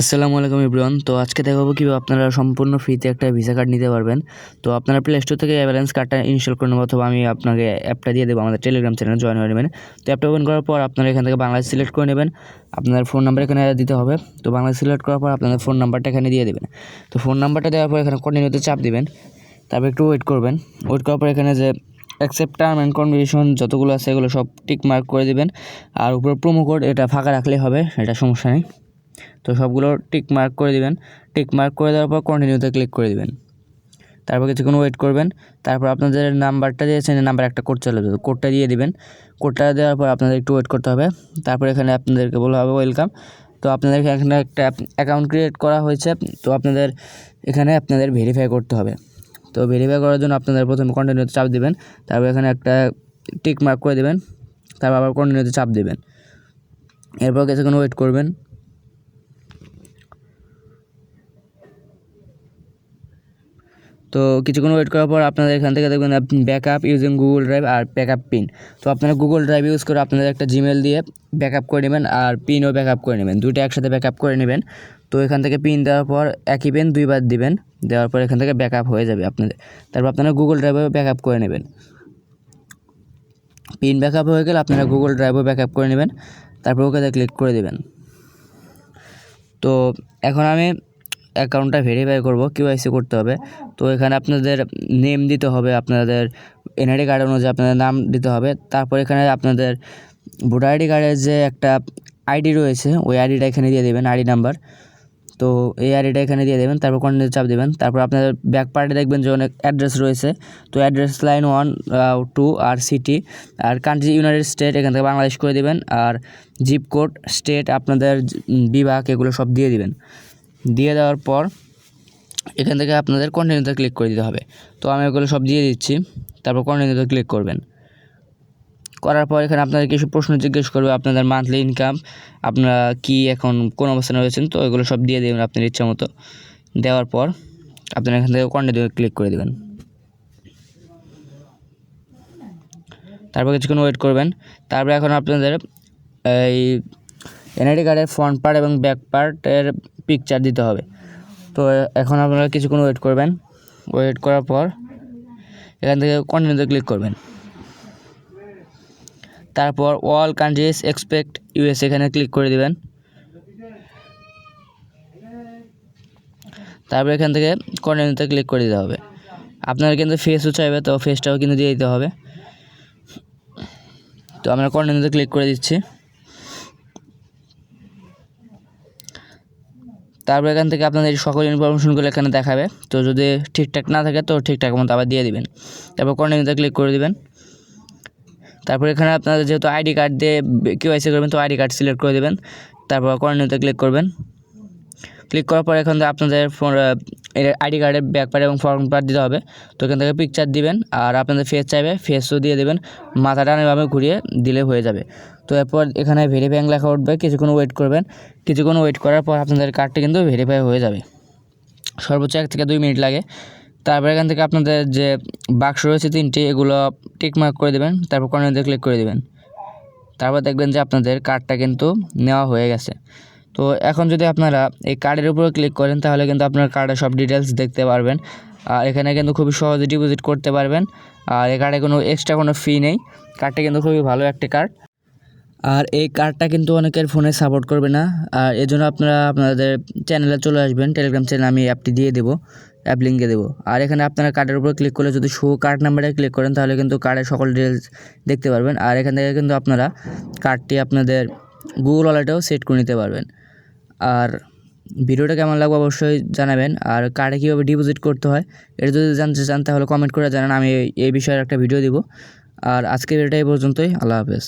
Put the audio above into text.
আসসালামু আলাইকুম ইব্রান তো আজকে দেখাবো কীভাবে আপনারা সম্পূর্ণ ফ্রিতে একটা ভিসা কার্ড নিতে পারবেন। তো আপনারা প্লে স্টোর থেকে ব্যালেন্স কার্ডটা ইনস্টল করে নেব অথবা আমি আপনাকে অ্যাপটা দিয়ে দেবো আমাদের টেলিগ্রাম চ্যানেলে জয়েন হয়ে নেবেন। তো অ্যাপটা ওপেন করার পর আপনারা এখান থেকে বাংলাদেশ সিলেক্ট করে নেবেন। আপনার ফোন নাম্বার এখানে দিতে হবে। তো বাংলাদেশ সিলেক্ট করার পর আপনাদের ফোন নাম্বারটা এখানে দিয়ে দেবেন। তো ফোন নাম্বারটা দেওয়ার পর এখানে কন্টিনিউতে চাপ দেবেন। তারপর একটু ওয়েট করবেন। ওয়েট করার পর এখানে যে অ্যাকসেপ্ট টার্ম অ্যান্ড কন্ডিশন যতগুলো আছে এগুলো সব টিক মার্ক করে দেবেন। আর উপরে প্রোমো কোড এটা ফাঁকা রাখলেই হবে, এটা সমস্যা নেই। তো সবগুলো টিক মার্ক করে দিবেন। টিক মার্ক করে দেওয়ার পর কন্টিনিউতে ক্লিক করে দিবেন। তারপর কিছুক্ষণ ওয়েট করবেন। তারপর আপনাদের নাম্বারটা দিয়েছেন নাম্বার একটা কোড চলে যাবে। কোডটা দিয়ে দিবেন। কোডটা দেওয়ার পর আপনাদের একটু ওয়েট করতে হবে। তারপর এখানে আপনাদেরকে বলা হবে ওয়েলকাম তো আপনাদের এখানে একটা অ্যাকাউন্ট ক্রিয়েট করা হয়েছে। তো আপনাদের এখানে আপনাদের ভেরিফাই করতে হবে। তো ভেরিফাই করার জন্য আপনাদের প্রথমে কন্টিনিউতে চাপ দিবেন। তারপর এখানে একটা টিক মার্ক করে দিবেন। তারপর আবার কন্টিনিউতে চাপ দিবেন। এরপর কিছুক্ষণ ওয়েট করবেন। তো কিছুক্ষণ ওয়েট করার পর আপনাদের এখান থেকে দেখবেন ব্যাকআপ ইউজিং গুগল ড্রাইভ আর ব্যাকআপ পিন তো আপনারা গুগল ড্রাইভ ইউজ করে আপনাদের একটা জিমেল দিয়ে ব্যাকআপ করে নেবেন আর পিনও ব্যাকআপ করে নেবেন। দুইটা একসাথে ব্যাকআপ করে নেবেন। তো এখান থেকে পিন দেওয়ার পর একই পিন দুইবার দিবেন। দেওয়ার পর এখান থেকে ব্যাকআপ হয়ে যাবে আপনাদের। তারপর আপনারা গুগল ড্রাইভে ব্যাকআপ করে নেবেন। পিন ব্যাকআপ হয়ে গেলে আপনারা গুগল ড্রাইভও ব্যাকআপ করে নেবেন। তারপর ওকে ক্লিক করে দেবেন। তো এখন আমি অ্যাকাউন্টটা ভেরিফাই করব কেওয়াইসি করতে হবে। তো এখানে আপনাদের নেম দিতে হবে, আপনাদের এনআইডি কার্ড অনুযায়ী আপনাদের নাম দিতে হবে। তারপর এখানে আপনাদের ভোটার আইডি কার্ডের যে একটা আইডি রয়েছে, ওই আইডিটা এখানে দিয়ে দেবেন আইডি নাম্বার তো এই আইডিটা এখানে দিয়ে দেবেন, তারপর কন্টিনিউ চাপ দেবেন। তারপর আপনাদের ব্যাক পার্টে দেখবেন যে অনেক অ্যাড্রেস রয়েছে। তো অ্যাড্রেস লাইন ওয়ান টু আর সিটি আর কান্ট্রি ইউনাইটেড স্টেট এখান থেকে বাংলাদেশ করে দিবেন। আর জিপ কোড স্টেট আপনাদের বিভাগ, এগুলো সব দিয়ে দিবেন। দিয়ে দেওয়ার পর এখান থেকে আপনাদের কন্টিনিউতে ক্লিক করে দিতে হবে। তো আমি ওগুলো সব দিয়ে দিচ্ছি, তারপর কন্টিনিউতে ক্লিক করবেন। করার পর এখানে আপনাদের কিছু প্রশ্ন জিজ্ঞেস করবে, আপনাদের মান্থলি ইনকাম আপনারা কি এখন কোন অবস্থানে রয়েছেন, তো এগুলো সব দিয়ে দেবেন আপনার ইচ্ছা মতো। দেওয়ার পর আপনারা এখান থেকে কন্টিনিউ ক্লিক করে দেবেন। তারপর কিছুক্ষণ ওয়েট করবেন। তারপরে এখন আপনাদের এই এনআইডি কার্ডের ফ্রন্ট পার্ট এবং ব্যাক পার্টের পিকচার দিতে হবে। তো এখন আপনারা কিছুক্ষণ ওয়েট করবেন। ওয়েট করার পর এখান থেকে কন্টিনিউতে ক্লিক করবেন। তারপর অল কান্ট্রিজ এক্সপেক্ট ইউএস এখানে ক্লিক করে দেবেন। তারপর এখান থেকে কন্টিনিউতে ক্লিক করে দিতে হবে। আপনার কিন্তু ফেসও চাইবে, তো ফেসটাও কিন্তু দিয়ে দিতে হবে। তো আমরা কন্টিনিউতে ক্লিক করে দিচ্ছি। তারপর এখান থেকে আপনাদের সকল ইনফরমেশনগুলো এখানে দেখাবে। তো যদি ঠিকঠাক না থাকে তো ঠিকঠাক মতো আবার দিয়ে দিবেন। তারপর কন্টিনিউতে ক্লিক করে দিবেন। তারপর এখানে আপনাদের যেহেতু আইডি কার্ড দিয়ে কেউ করবেন, তো আইডি কার্ড সিলেক্ট করে দেবেন। তারপর কন্টিনিউতে ক্লিক করবেন। ক্লিক করার পর এখান থেকে আপনাদের ফোন আইডি কার্ডের ব্যাক পার্ট এবং ফর্ম পার্ট দিতে হবে। তো এখান থেকে পিকচার দিবেন আর আপনাদের ফেস চাইবে ফেসও দিয়ে দেবেন। মাথাটা এভাবে ঘুরিয়ে দিলে হয়ে যাবে। তো এরপর এখানে ভেরিফাইং লেখা উঠবে, কিছুক্ষণ ওয়েট করবেন। কিছুক্ষণ ওয়েট করার পর আপনাদের কার্ডটা কিন্তু ভেরিফাই হয়ে যাবে। সর্বোচ্চ এক থেকে দুই মিনিট লাগে। তারপর এখান থেকে আপনাদের যে বাক্স রয়েছে তিনটি, এগুলো টিকমার্ক করে দেবেন। তারপর কর্নারে ক্লিক করে দেবেন। তারপর দেখবেন যে আপনাদের কার্ডটা কিন্তু নেওয়া হয়ে গেছে। তো এখন যদি আপনারা এই কার্ডের উপরে ক্লিক করেন, তাহলে কিন্তু আপনার কার্ডের সব ডিটেলস দেখতে পারবেন। আর এখানে কিন্তু খুবই সহজে ডিপোজিট করতে পারবেন। আর এই কার্ডে কোনো এক্সট্রা কোনো ফি নেই। কার্ডটা কিন্তু খুবই ভালো একটি কার্ড আর এই কার্ডটা কিন্তু অনেকের ফোনে সাপোর্ট করবে না। আর এজন্য আপনারা আপনাদের চ্যানেলে চলে আসবেন। টেলিগ্রাম চ্যানেলে আমি অ্যাপটি দিয়ে দেবো। অ্যাপ লিঙ্কে দেবো। আর এখানে আপনারা কার্ডের উপর ক্লিক করলে যদি শো কার্ড নাম্বারে ক্লিক করেন, তাহলে কিন্তু কার্ডের সকল ডিটেলস দেখতে পারবেন। আর এখান থেকে কিন্তু আপনারা কার্ডটি আপনাদের গুগল ওয়ালেটেও সেট করে নিতে পারবেন। আর ভিডিওটা কেমন লাগবে অবশ্যই জানাবেন। আর কার্ডে কীভাবে ডিপোজিট করতে হয়, এটা যদি জানতে চান তাহলে কমেন্ট করে জানান, আমি এই বিষয়ে একটা ভিডিও দিব। আর আজকের ভিডিওটা এই পর্যন্তই, আল্লাহ হাফেজ।